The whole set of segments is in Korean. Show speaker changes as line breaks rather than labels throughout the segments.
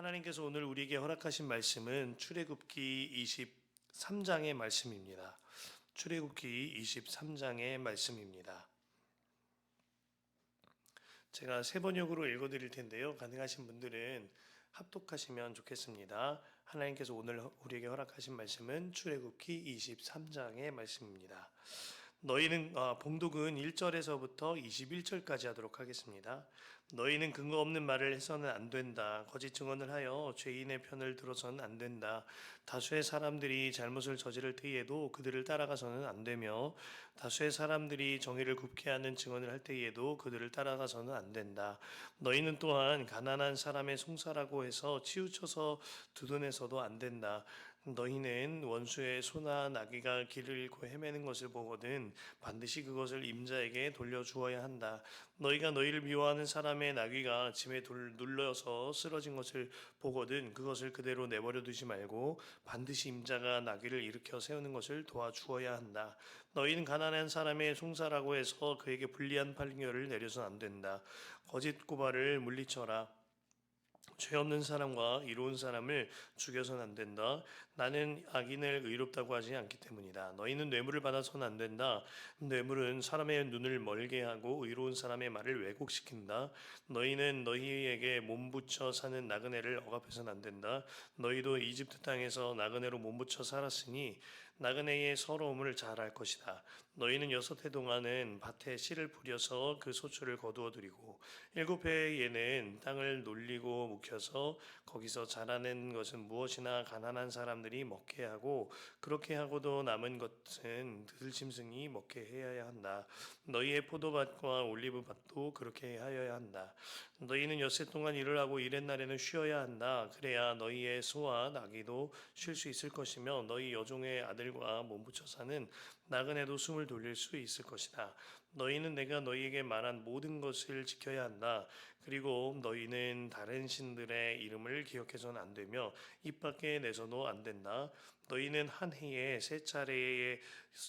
하나님께서 오늘 우리에게 허락하신 말씀은 출애굽기 23장의 말씀입니다. 출애굽기 23장의 말씀입니다. 제가 세 번역으로 읽어 드릴 텐데요. 가능하신 분들은 합독하시면 좋겠습니다. 하나님께서 오늘 우리에게 허락하신 말씀은 출애굽기 23장의 말씀입니다. 너희는 아, 봉독은 1절에서부터 21절까지 하도록 하겠습니다. 너희는 근거 없는 말을 해서는 안 된다. 거짓 증언을 하여 죄인의 편을 들어서는 안 된다. 다수의 사람들이 잘못을 저지를 때에도 그들을 따라가서는 안 되며 다수의 사람들이 정의를 굽게 하는 증언을 할 때에도 그들을 따라가서는 안 된다. 너희는 또한 가난한 사람의 송사라고 해서 치우쳐서 두둔해서도 안 된다. 너희는 원수의 소나 나귀가 길을 잃고 헤매는 것을 보거든 반드시 그것을 임자에게 돌려주어야 한다. 너희가 너희를 미워하는 사람의 나귀가 짐에 돌- 눌려서 쓰러진 것을 보거든 그것을 그대로 내버려 두지 말고 반드시 임자가 나귀를 일으켜 세우는 것을 도와주어야 한다. 너희는 가난한 사람의 송사라고 해서 그에게 불리한 판결을 내려서는 안 된다. 거짓 고발을 물리쳐라. 죄 없는 사람과 이로운 사람을 죽여서는 안 된다. 나는 악인을 의롭다고 하지 않기 때문이다. 너희는 뇌물을 받아서는 안 된다. 뇌물은 사람의 눈을 멀게 하고 의로운 사람의 말을 왜곡시킨다. 너희는 너희에게 몸붙여 사는 나그네를 억압해서는 안 된다. 너희도 이집트 땅에서 나그네로 몸붙여 살았으니 나그네의 서러움을 잘 알 것이다. 너희는 여섯 해 동안은 밭에 씨를 뿌려서 그 소출을 거두어 드리고 일곱 해에는 땅을 놀리고 묵혀서 거기서 자라는 것은 무엇이나 가난한 사람들이 먹게 하고 그렇게 하고도 남은 것은 들짐승이 먹게 해야 한다. 너희의 포도밭과 올리브밭도 그렇게 하여야 한다. 너희는 엿새 동안 일을 하고 일의 날에는 쉬어야 한다. 그래야 너희의 소와 나귀도 쉴 수 있을 것이며 너희 여종의 아들과 몸붙여 사는 나그네도 숨을 돌릴 수 있을 것이다. 너희는 내가 너희에게 말한 모든 것을 지켜야 한다. 그리고 너희는 다른 신들의 이름을 기억해서는 안 되며 입 밖에 내서도 안 된다. 너희는 한 해에 세 차례의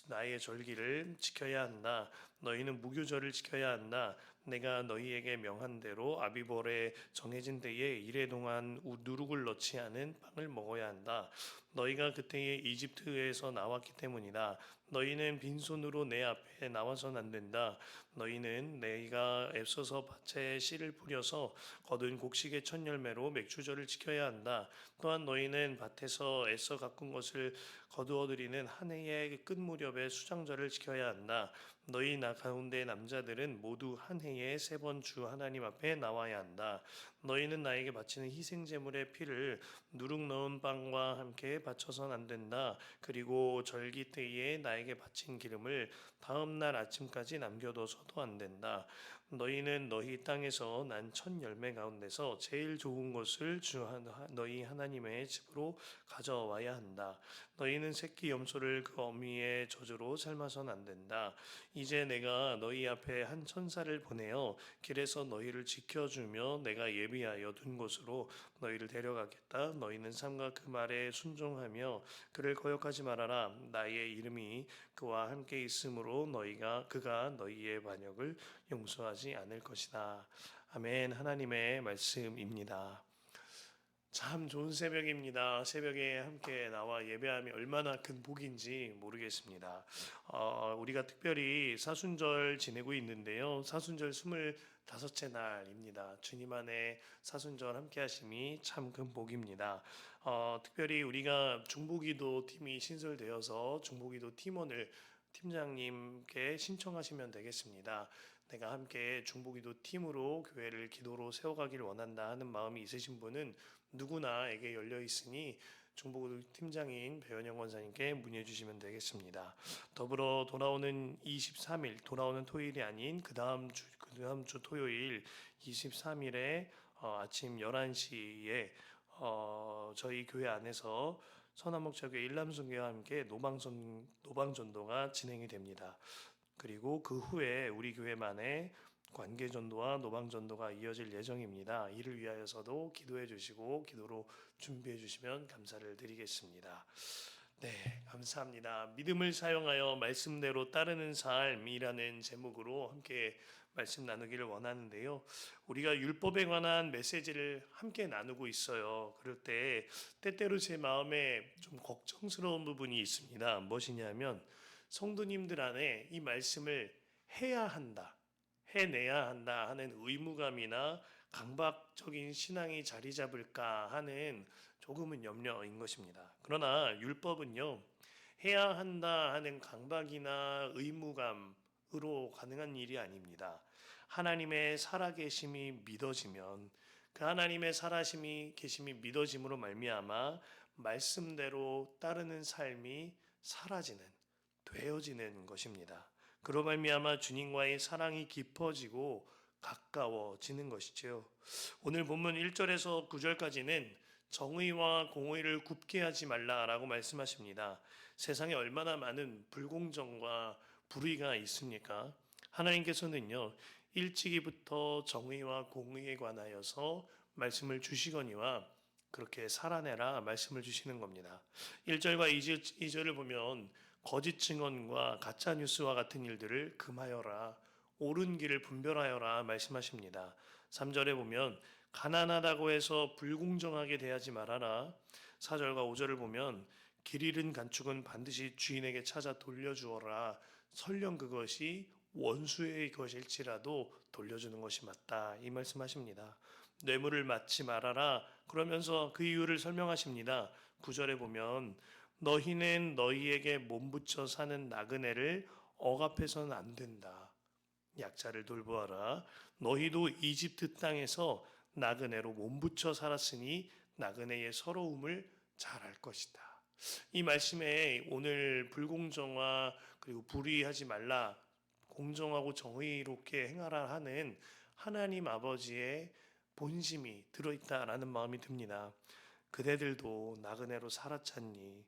나의 절기를 지켜야 한다. 너희는 무교절을 지켜야 한다. 내가 너희에게 명한 대로 아비벌에 정해진 때에 이래 동안 우- 누룩을 넣지 않은 빵을 먹어야 한다. 너희가 그때에 이집트에서 나왔기 때문이다. 너희는 빈손으로 내 앞에 나와서는 안 된다. 너희는 내가 애써서 밭에 씨를 뿌려서 거둔 곡식의 첫 열매로 맥주절을 지켜야 한다. 또한 너희는 밭에서 애써 가꾼 것을 거두어 들이는 한 해의 끝 무렵에 수장절을 지켜야 한다. 너희 나 가운데 남자들은 모두 한 해에 세 번 주 하나님 앞에 나와야 한다. 너희는 나에게 바치는 희생 제물의 피를 누룩 넣은 빵과 함께 바쳐선 안 된다. 그리고 절기 때에 나에게 바친 기름을 다음 날 아침까지 남겨둬서도 안 된다. 너희는 너희 땅에서 난 첫 열매 가운데서 제일 좋은 것을 주 하- 너희 하나님의 집으로 가져와야 한다. 너희는 새끼 염소를 그 어미의 저주로 삶아선 안 된다. 이제 내가 너희 앞에 한 천사를 보내어 길에서 너희를 지켜주며 내가 예비하여 둔 곳으로 너희를 데려가겠다. 너희는 삼가 그 말에 순종하며 그를 거역하지 말아라. 나의 이름이 그와 함께 있으므로 너희가 그가 너희의 반역을 용서하지 않을 것이다. 아멘. 하나님의 말씀입니다. 참 좋은 새벽입니다. 새벽에 함께 나와 예배함이 얼마나 큰 복인지 모르겠습니다. 어, 우리가 특별히 사순절 지내고 있는데요. 사순절 25째 날입니다. 주님 안에 사순절 함께 하심이 참 큰 복입니다. 어, 특별히 우리가 중보기도 팀이 신설되어서 중보기도 팀원을 팀장님께 신청하시면 되겠습니다. 내가 함께 중보기도 팀으로 교회를 기도로 세워가기를 원한다 하는 마음이 있으신 분은 누구나에게 열려 있으니 중보기도 팀장인 배현영 원사님께 문의해 주시면 되겠습니다. 더불어 돌아오는 23일 돌아오는 토요일이 아닌 그 다음 주 그 다음 주 토요일 23일에 어, 아침 11시에 어, 저희 교회 안에서 선한목적의 일남순교와 함께 노방전 노방전도가 진행이 됩니다. 그리고 그 후에 우리 교회만의 관계 전도와 노방 전도가 이어질 예정입니다. 이를 위하여서도 기도해 주시고 기도로 준비해 주시면 감사를 드리겠습니다. 네, 감사합니다. 믿음을 사용하여 말씀대로 따르는 삶이라는 제목으로 함께 말씀 나누기를 원하는데요. 우리가 율법에 관한 메시지를 함께 나누고 있어요. 그럴 때 때때로 제 마음에 좀 걱정스러운 부분이 있습니다. 무엇이냐면 성도님들 안에 이 말씀을 해야 한다, 해내야 한다 하는 의무감이나 강박적인 신앙이 자리 잡을까 하는 조금은 염려인 것입니다. 그러나 율법은요, 해야 한다 하는 강박이나 의무감으로 가능한 일이 아닙니다. 하나님의 살아계심이 믿어지면 그 하나님의 살아심이 계심이 믿어짐으로 말미암아 말씀대로 따르는 삶이 사라지는 되어지는 것입니다. 그로 말미암아 주님과의 사랑이 깊어지고 가까워지는 것이지요. 오늘 본문 1절에서 9절까지는 정의와 공의를 굽게 하지 말라라고 말씀하십니다. 세상에 얼마나 많은 불공정과 불의가 있습니까? 하나님께서는요, 일찍이부터 정의와 공의에 관하여서 말씀을 주시거니와 그렇게 살아내라 말씀을 주시는 겁니다. 1절과 2절, 2절을 보면 거짓 증언과 가짜 뉴스와 같은 일들을 금하여라. 옳은 길을 분별하여라 말씀하십니다. 3절에 보면 가난하다고 해서 불공정하게 대하지 말아라. 4절과 5절을 보면 길 잃은 간축은 반드시 주인에게 찾아 돌려주어라. 설령 그것이 원수의 것일지라도 돌려주는 것이 맞다. 이 말씀하십니다. 뇌물을 맞지 말아라. 그러면서 그 이유를 설명하십니다. 9절에 보면 너희는 너희에게 몸붙여 사는 나그네를 억압해서는 안 된다. 약자를 돌보아라. 너희도 이집트 땅에서 나그네로 몸붙여 살았으니 나그네의 서러움을 잘 알 것이다. 이 말씀에 오늘 불공정화 그리고 불의하지 말라 공정하고 정의롭게 행하라 하는 하나님 아버지의 본심이 들어있다라는 마음이 듭니다. 그대들도 나그네로 살았잖니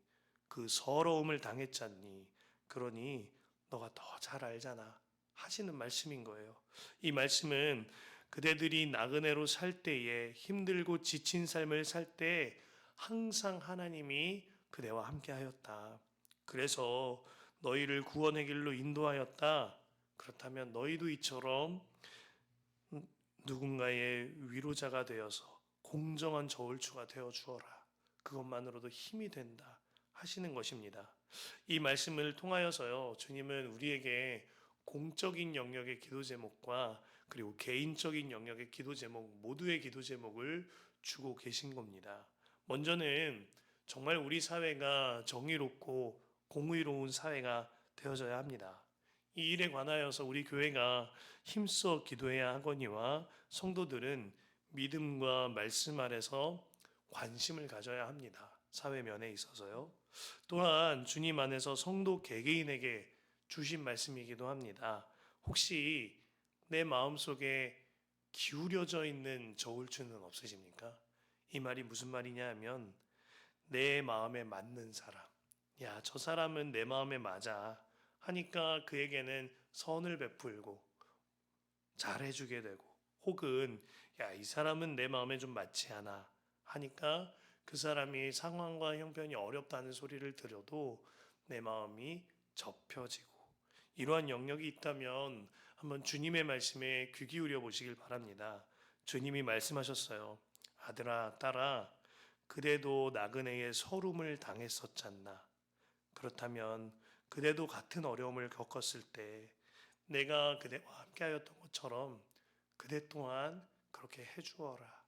그 서러움을 당했잖니 그러니 너가 더 잘 알잖아 하시는 말씀인 거예요. 이 말씀은 그대들이 나그네로 살 때에 힘들고 지친 삶을 살 때 항상 하나님이 그대와 함께 하였다. 그래서 너희를 구원의 길로 인도하였다. 그렇다면 너희도 이처럼 누군가의 위로자가 되어서 공정한 저울추가 되어 주어라. 그것만으로도 힘이 된다. 하시는 것입니다. 이 말씀을 통하여서요, 주님은 우리에게 공적인 영역의 기도 제목과 그리고 개인적인 영역의 기도 제목 모두의 기도 제목을 주고 계신 겁니다. 먼저는 정말 우리 사회가 정의롭고 공의로운 사회가 되어져야 합니다. 이 일에 관하여서 우리 교회가 힘써 기도해야 하거니와 성도들은 믿음과 말씀 아래서 관심을 가져야 합니다. 사회면에 있어서요. 또한 주님 안에서 성도 개개인에게 주신 말씀이기도 합니다. 혹시 내 마음속에 기울여져 있는 저울추는 없으십니까? 이 말이 무슨 말이냐 하면 내 마음에 맞는 사람. 야, 저 사람은 내 마음에 맞아. 하니까 그에게는 선을 베풀고 잘해주게 되고 혹은 야, 이 사람은 내 마음에 좀 맞지 않아. 하니까 그 사람이 상황과 형편이 어렵다는 소리를 들어도 내 마음이 접혀지고 이러한 영역이 있다면 한번 주님의 말씀에 귀 기울여 보시길 바랍니다. 주님이 말씀하셨어요. 아들아, 딸아, 그대도 나그네의 서름을 당했었잖나. 그렇다면 그대도 같은 어려움을 겪었을 때 내가 그대와 함께하였던 것처럼 그대 또한 그렇게 해주어라.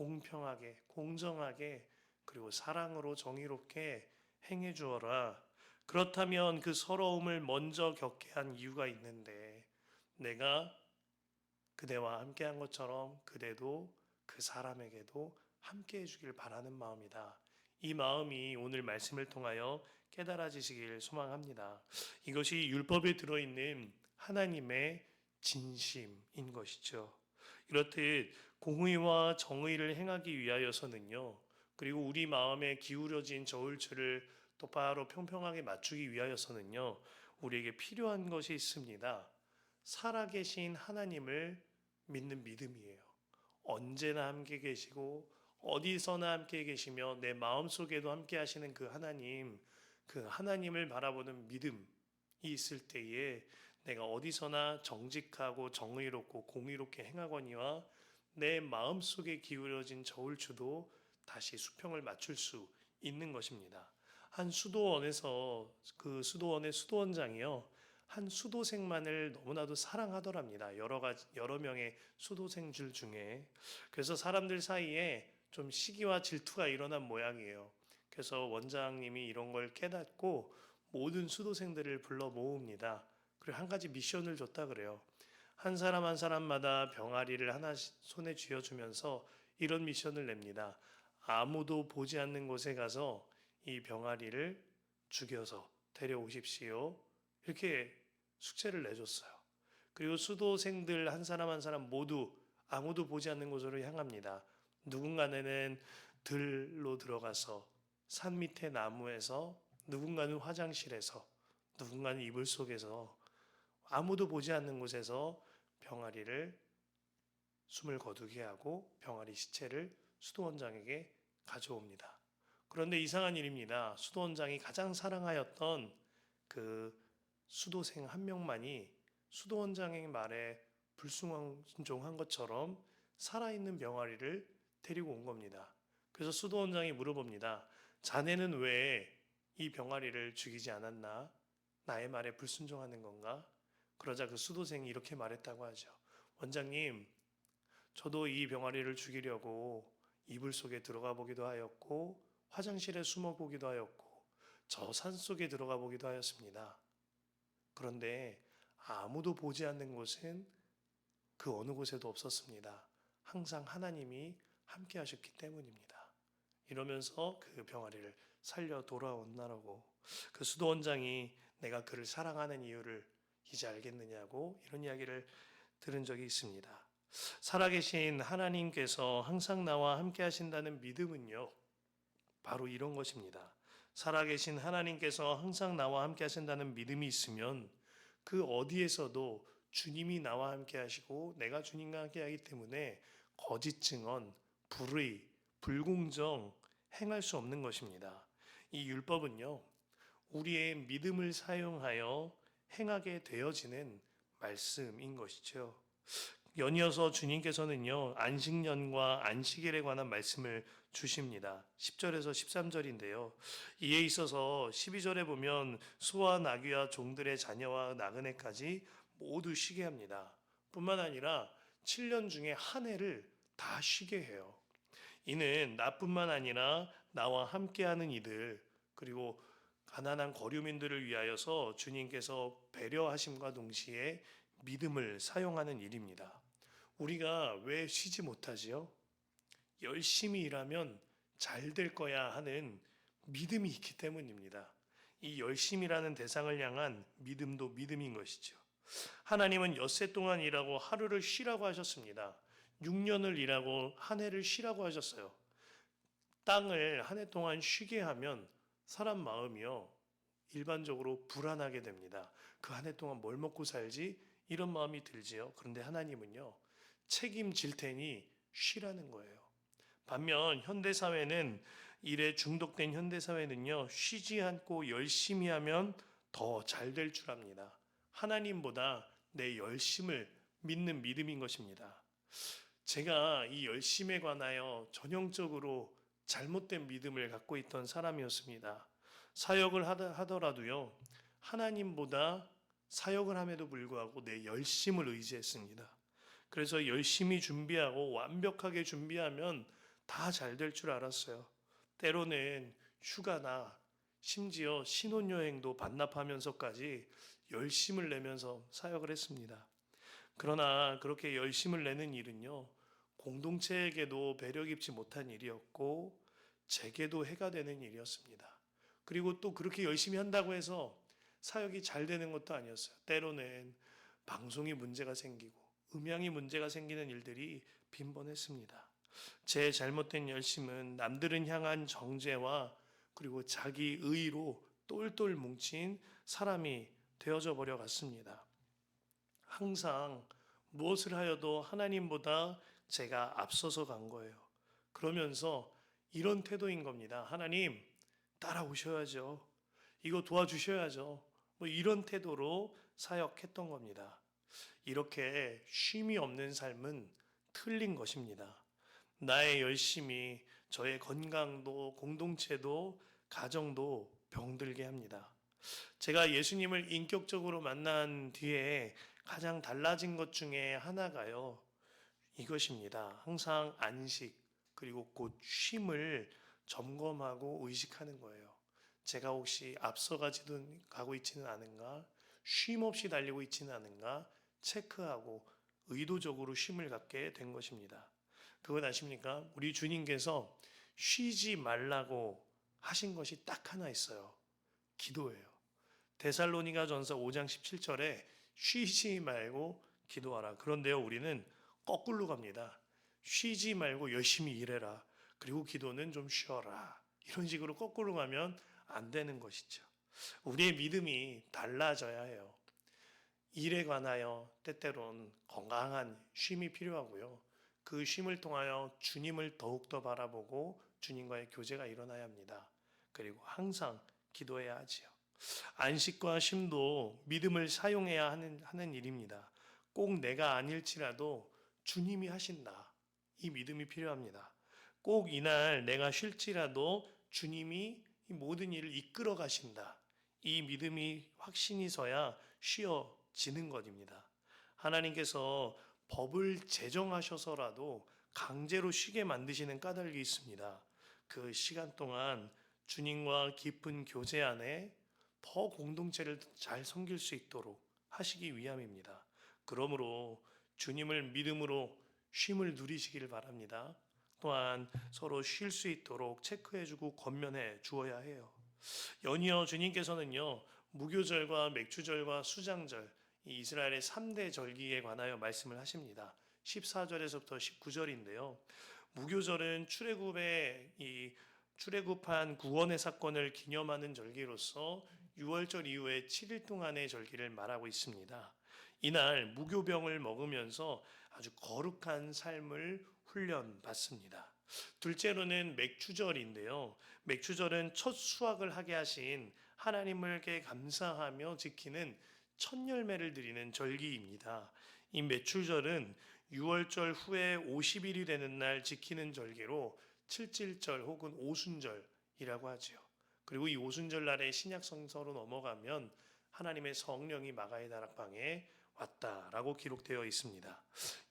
공평하게, 공정하게, 그리고 사랑으로 정의롭게 행해 주어라. 그렇다면 그 서러움을 먼저 겪게 한 이유가 있는데 내가 그대와 함께 한 것처럼 그대도 그 사람에게도 함께 해주길 바라는 마음이다. 이 마음이 오늘 말씀을 통하여 깨달아지시길 소망합니다. 이것이 율법에 들어있는 하나님의 진심인 것이죠. 이렇듯 공의와 정의를 행하기 위하여서는요. 그리고 우리 마음에 기울어진 저울추를 똑바로 평평하게 맞추기 위하여서는요. 우리에게 필요한 것이 있습니다. 살아계신 하나님을 믿는 믿음이에요. 언제나 함께 계시고 어디서나 함께 계시며 내 마음속에도 함께 하시는 그 하나님, 그 하나님을 바라보는 믿음이 있을 때에 내가 어디서나 정직하고 정의롭고 공의롭게 행하거니와 내 마음 속에 기울어진 저울추도 다시 수평을 맞출 수 있는 것입니다. 한 수도원에서 그 수도원의 수도원장이요. 한 수도생만을 너무나도 사랑하더랍니다. 여러 가지 여러 명의 수도생들 중에 그래서 사람들 사이에 좀 시기와 질투가 일어난 모양이에요. 그래서 원장님이 이런 걸 깨닫고 모든 수도생들을 불러 모읍니다. 그리고 한 가지 미션을 줬다 그래요. 한 사람 한 사람마다 병아리를 하나 손에 쥐어주면서 이런 미션을 냅니다. 아무도 보지 않는 곳에 가서 이 병아리를 죽여서 데려오십시오. 이렇게 숙제를 내줬어요. 그리고 수도생들 한 사람 한 사람 모두 아무도 보지 않는 곳으로 향합니다. 누군가는 들로 들어가서 산 밑에 나무에서 누군가는 화장실에서 누군가는 이불 속에서 아무도 보지 않는 곳에서 병아리를 숨을 거두게 하고 병아리 시체를 수도원장에게 가져옵니다. 그런데 이상한 일입니다. 수도원장이 가장 사랑하였던 그 수도생 한 명만이 수도원장의 말에 불순종한 것처럼 살아있는 병아리를 데리고 온 겁니다. 그래서 수도원장이 물어봅니다. 자네는 왜 이 병아리를 죽이지 않았나? 나의 말에 불순종하는 건가? 그러자 그 수도생이 이렇게 말했다고 하죠. 원장님, 저도 이 병아리를 죽이려고 이불 속에 들어가 보기도 하였고 화장실에 숨어 보기도 하였고 저 산 속에 들어가 보기도 하였습니다. 그런데 아무도 보지 않는 곳은 그 어느 곳에도 없었습니다. 항상 하나님이 함께 하셨기 때문입니다. 이러면서 그 병아리를 살려 돌아온다라고 그 수도원장이 내가 그를 사랑하는 이유를 이제 알겠느냐고 이런 이야기를 들은 적이 있습니다. 살아계신 하나님께서 항상 나와 함께 하신다는 믿음은요. 바로 이런 것입니다. 살아계신 하나님께서 항상 나와 함께 하신다는 믿음이 있으면 그 어디에서도 주님이 나와 함께 하시고 내가 주님과 함께 하기 때문에 거짓 증언, 불의, 불공정 행할 수 없는 것입니다. 이 율법은요. 우리의 믿음을 사용하여 행하게 되어지는 말씀인 것이죠. 연이어서 주님께서는요, 안식년과 안식일에 관한 말씀을 주십니다. 10절에서 13절인데요. 이에 있어서 12절에 보면 소와 나귀와 종들의 자녀와 나그네까지 모두 쉬게 합니다. 뿐만 아니라 7년 중에 한 해를 다 쉬게 해요. 이는 나뿐만 아니라 나와 함께하는 이들, 그리고 가난한 거류민들을 위하여서 주님께서 배려하심과 동시에 믿음을 사용하는 일입니다. 우리가 왜 쉬지 못하지요? 열심히 일하면 잘 될 거야 하는 믿음이 있기 때문입니다. 이 열심이라는 대상을 향한 믿음도 믿음인 것이죠. 하나님은 엿새 동안 일하고 하루를 쉬라고 하셨습니다. 6년을 일하고 한 해를 쉬라고 하셨어요. 땅을 한 해 동안 쉬게 하면 사람 마음이요. 일반적으로 불안하게 됩니다. 그 한 해 동안 뭘 먹고 살지? 이런 마음이 들지요. 그런데 하나님은요. 책임질 테니 쉬라는 거예요. 반면 현대 사회는 일에 중독된 현대 사회는요. 쉬지 않고 열심히 하면 더 잘 될 줄 압니다. 하나님보다 내 열심을 믿는 믿음인 것입니다. 제가 이 열심에 관하여 전형적으로 잘못된 믿음을 갖고 있던 사람이었습니다. 사역을 하더- 하더라도요, 하나님보다 사역을 함에도 불구하고 내 열심을 의지했습니다. 그래서 열심히 준비하고 완벽하게 준비하면 다 잘 될 줄 알았어요. 때로는 휴가나 심지어 신혼여행도 반납하면서까지 열심을 내면서 사역을 했습니다. 그러나 그렇게 열심을 내는 일은요, 공동체에게도 배려 깊지 못한 일이었고, 제게도 해가 되는 일이었습니다. 그리고 또 그렇게 열심히 한다고 해서 사역이 잘 되는 것도 아니었어요. 때로는 방송이 문제가 생기고, 음향이 문제가 생기는 일들이 빈번했습니다. 제 잘못된 열심은 남들은 향한 정죄와 그리고 자기 의로 똘똘 뭉친 사람이 되어져 버려 갔습니다. 항상 무엇을 하여도 하나님보다 제가 앞서서 간 거예요. 그러면서 이런 태도인 겁니다. 하나님, 따라오셔야죠. 이거 도와주셔야죠. 뭐 이런 태도로 사역했던 겁니다. 이렇게 쉼이 없는 삶은 틀린 것입니다. 나의 열심이 저의 건강도 공동체도 가정도 병들게 합니다. 제가 예수님을 인격적으로 만난 뒤에 가장 달라진 것 중에 하나가요. 이것입니다. 항상 안식 그리고 곧 쉼을 점검하고 의식하는 거예요. 제가 혹시 앞서가지도 가고 있지는 않은가? 쉼 없이 달리고 있지는 않은가? 체크하고 의도적으로 쉼을 갖게 된 것입니다. 그건 아십니까? 우리 주님께서 쉬지 말라고 하신 것이 딱 하나 있어요. 기도예요. 데살로니가 전서 5장 17절에 쉬지 말고 기도하라. 그런데요, 우리는 거꾸로 갑니다. 쉬지 말고 열심히 일해라. 그리고 기도는 좀 쉬어라. 이런 식으로 거꾸로 가면 안 되는 것이죠. 우리의 믿음이 달라져야 해요. 일에 관하여 때때론 건강한 쉼이 필요하고요. 그 쉼을 통하여 주님을 더욱더 바라보고 주님과의 교제가 일어나야 합니다. 그리고 항상 기도해야 하지요. 안식과 쉼도 믿음을 사용해야 하는, 하는 일입니다. 꼭 내가 아닐지라도 주님이 하신다. 이 믿음이 필요합니다. 꼭 이날 내가 쉴지라도 주님이 이 모든 일을 이끌어 가신다. 이 믿음이 확신이 서야 쉬어지는 것입니다. 하나님께서 법을 제정하셔서라도 강제로 쉬게 만드시는 까닭이 있습니다. 그 시간 동안 주님과 깊은 교제 안에 더 공동체를 잘 섬길 수 있도록 하시기 위함입니다. 그러므로 주님을 믿음으로 쉼을 누리시기를 바랍니다. 또한 서로 쉴 수 있도록 체크해주고 권면해 주어야 해요. 연이어 주님께서는요 무교절과 맥주절과 수장절 이 이스라엘의 3대 절기에 관하여 말씀을 하십니다. 14절에서부터 19절인데요. 무교절은 출애굽의 이 출애굽한 구원의 사건을 기념하는 절기로서 6월절 이후에 7일 동안의 절기를 말하고 있습니다. 이날 무교병을 먹으면서 아주 거룩한 삶을 훈련받습니다. 둘째로는 맥주절인데요. 맥주절은 첫 수확을 하게 하신 하나님께 감사하며 지키는 첫 열매를 드리는 절기입니다. 이 매출절은 6월절 후에 50일이 되는 날 지키는 절기로 칠칠절 혹은 오순절이라고 하지요. 그리고 이 오순절 날에 신약 성서로 넘어가면 하나님의 성령이 마가의 다락방에 왔다라고 기록되어 있습니다.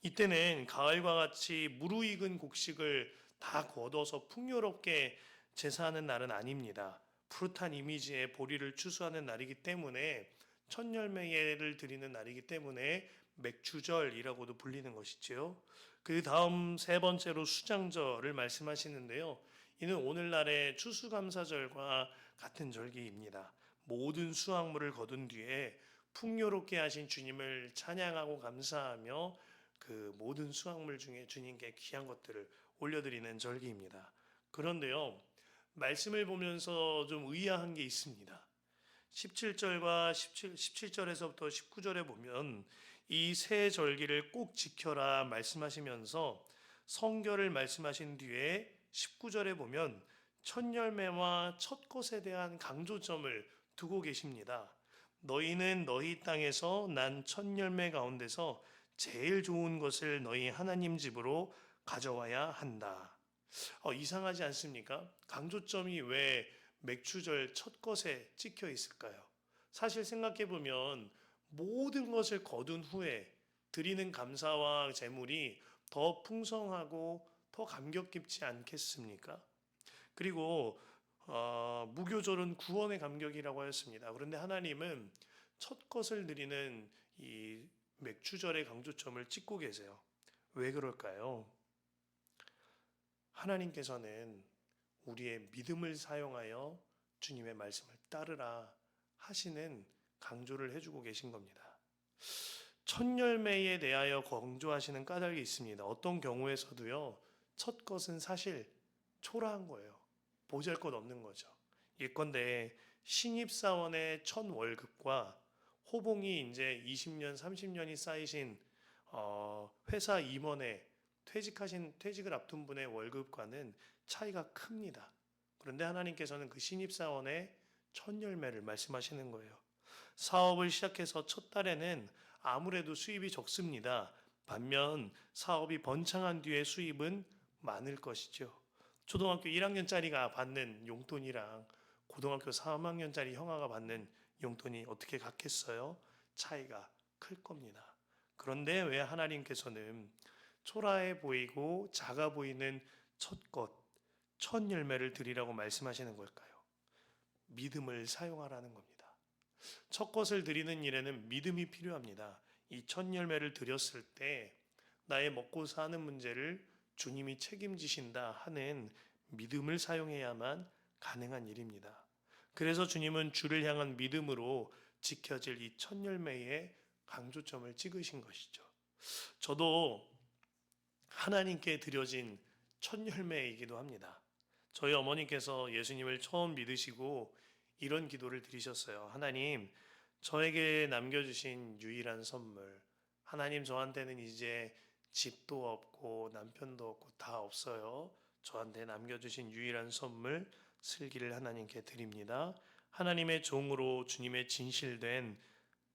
이때는 가을과 같이 무르익은 곡식을 다 걷어서 풍요롭게 제사하는 날은 아닙니다. 푸릇한 이미지의 보리를 추수하는 날이기 때문에 첫 열매를 드리는 날이기 때문에 맥주절이라고도 불리는 것이지요. 그 다음 세 번째로 수장절을 말씀하시는데요. 이는 오늘날의 추수감사절과 같은 절기입니다. 모든 수확물을 거둔 뒤에 풍요롭게 하신 주님을 찬양하고 감사하며 그 모든 수확물 중에 주님께 귀한 것들을 올려드리는 절기입니다. 그런데요, 말씀을 보면서 좀 의아한 게 있습니다. 17절과 17, 17절에서부터 19절에 보면 이 세 절기를 꼭 지켜라 말씀하시면서 성결을 말씀하신 뒤에 19절에 보면 첫 열매와 첫 것에 대한 강조점을 두고 계십니다. 너희는 너희 땅에서 난 첫 열매 가운데서 제일 좋은 것을 너희 하나님 집으로 가져와야 한다. 어, 이상하지 않습니까? 강조점이 왜 맥주절 첫 것에 찍혀 있을까요? 사실 생각해 보면 모든 것을 거둔 후에 드리는 감사와 재물이 더 풍성하고 더 감격 깊지 않겠습니까? 그리고 어, 무교절은 구원의 감격이라고 하였습니다. 그런데 하나님은 첫 것을 드리는 이 맥주절의 강조점을 찍고 계세요. 왜 그럴까요? 하나님께서는 우리의 믿음을 사용하여 주님의 말씀을 따르라 하시는 강조를 해주고 계신 겁니다. 첫 열매에 대하여 강조하시는 까닭이 있습니다. 어떤 경우에서도요, 첫 것은 사실 초라한 거예요. 보잘 것 없는 거죠. 예컨대 신입사원의 첫 월급과 호봉이 이제 20년, 30년이 쌓이신 어, 회사 임원의 퇴직하신 퇴직을 앞둔 분의 월급과는 차이가 큽니다. 그런데 하나님께서는 그 신입사원의 첫 열매를 말씀하시는 거예요. 사업을 시작해서 첫 달에는 아무래도 수입이 적습니다. 반면 사업이 번창한 뒤에 수입은 많을 것이죠. 초등학교 1학년짜리가 받는 용돈이랑 고등학교 3학년짜리 형아가 받는 용돈이 어떻게 같겠어요? 차이가 클 겁니다. 그런데 왜 하나님께서는 초라해 보이고 작아 보이는 첫 것, 첫 열매를 드리라고 말씀하시는 걸까요? 믿음을 사용하라는 겁니다. 첫 것을 드리는 일에는 믿음이 필요합니다. 이 첫 열매를 드렸을 때 나의 먹고 사는 문제를 주님이 책임지신다 하는 믿음을 사용해야만 가능한 일입니다. 그래서 주님은 주를 향한 믿음으로 지켜질 이 첫 열매에 강조점을 찍으신 것이죠. 저도 하나님께 드려진 첫 열매이기도 합니다. 저희 어머니께서 예수님을 처음 믿으시고 이런 기도를 드리셨어요. 하나님, 저에게 남겨주신 유일한 선물. 하나님, 저한테는 이제 집도 없고 남편도 없고 다 없어요. 저한테 남겨주신 유일한 선물, 슬기를 하나님께 드립니다. 하나님의 종으로 주님의 진실된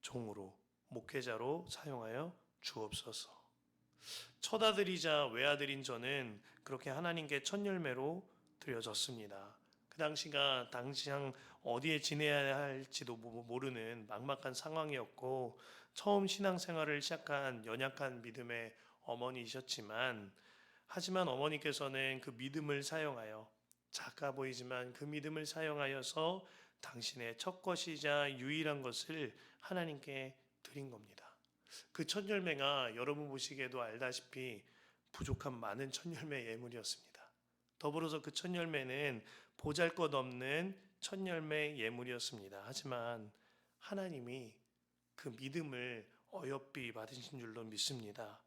종으로 목회자로 사용하여 주옵소서. 첫아들이자 외아들인 저는 그렇게 하나님께 첫 열매로 드려졌습니다. 그 당시가 당시랑 어디에 지내야 할지도 모- 모르는 막막한 상황이었고 처음 신앙생활을 시작한 연약한 믿음의 어머니이셨지만 하지만 어머니께서는 그 믿음을 사용하여 작아 보이지만 그 믿음을 사용하여서 당신의 첫 것이자 유일한 것을 하나님께 드린 겁니다. 그 첫 열매가 여러분 보시기에도 알다시피 부족한 많은 첫 열매 예물이었습니다. 더불어서 그 첫 열매는 보잘 것 없는 첫 열매 예물이었습니다. 하지만 하나님이 그 믿음을 어여삐 받으신 줄로 믿습니다.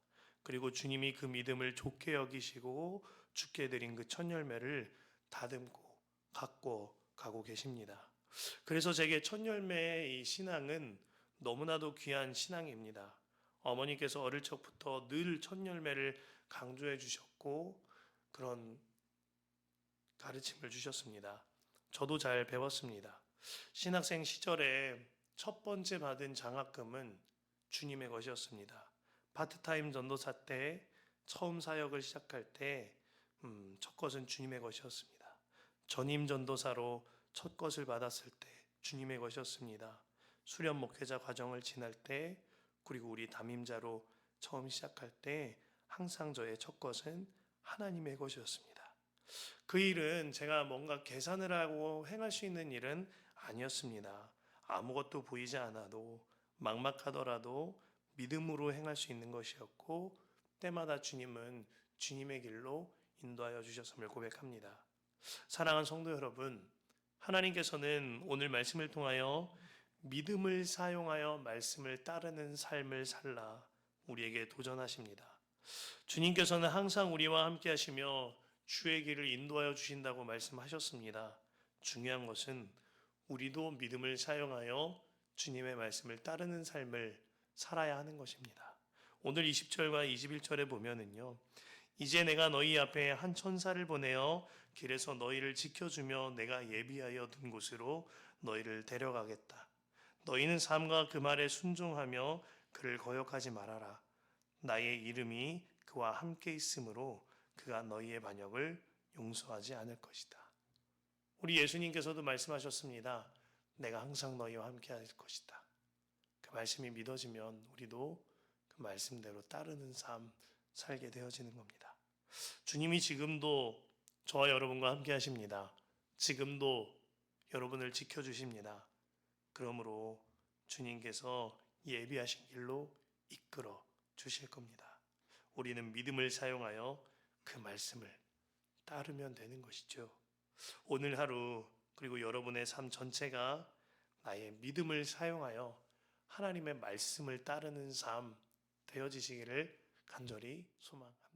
그리고 주님이 그 믿음을 좋게 여기시고 주께 드린 그 첫 열매를 다듬고 갖고 가고 계십니다. 그래서 제게 첫 열매의 이 신앙은 너무나도 귀한 신앙입니다. 어머니께서 어릴 적부터 늘 첫 열매를 강조해 주셨고 그런 가르침을 주셨습니다. 저도 잘 배웠습니다. 신학생 시절에 첫 번째 받은 장학금은 주님의 것이었습니다. 파트타임 전도사 때 처음 사역을 시작할 때, 음, 첫 것은 주님의 것이었습니다. 전임 전도사로 첫 것을 받았을 때 주님의 것이었습니다. 수련 목회자 과정을 지날 때, 그리고 우리 담임자로 처음 시작할 때 항상 저의 첫 것은 하나님의 것이었습니다. 그 일은 제가 뭔가 계산을 하고 행할 수 있는 일은 아니었습니다. 아무것도 보이지 않아도 막막하더라도 믿음으로 행할 수 있는 것이었고 때마다 주님은 주님의 길로 인도하여 주셨음을 고백합니다. 사랑하는 성도 여러분, 하나님께서는 오늘 말씀을 통하여 믿음을 사용하여 말씀을 따르는 삶을 살라 우리에게 도전하십니다. 주님께서는 항상 우리와 함께 하시며 주의 길을 인도하여 주신다고 말씀하셨습니다. 중요한 것은 우리도 믿음을 사용하여 주님의 말씀을 따르는 삶을 살아야 하는 것입니다. 오늘 20절과 21절에 보면은요. 이제 내가 너희 앞에 한 천사를 보내어 길에서 너희를 지켜주며 내가 예비하여 둔 곳으로 너희를 데려가겠다. 너희는 삶과 그 말에 순종하며 그를 거역하지 말아라. 나의 이름이 그와 함께 있으므로 그가 너희의 반역을 용서하지 않을 것이다. 우리 예수님께서도 말씀하셨습니다. 내가 항상 너희와 함께 할 것이다. 그 말씀이 믿어지면 우리도 그 말씀대로 따르는 삶 살게 되어지는 겁니다. 주님이 지금도 저와 여러분과 함께 하십니다. 지금도 여러분을 지켜주십니다. 그러므로 주님께서 예비하신 길로 이끌어 주실 겁니다. 우리는 믿음을 사용하여 그 말씀을 따르면 되는 것이죠. 오늘 하루 그리고 여러분의 삶 전체가 나의 믿음을 사용하여 하나님의 말씀을 따르는 삶 되어지시기를 간절히 소망합니다.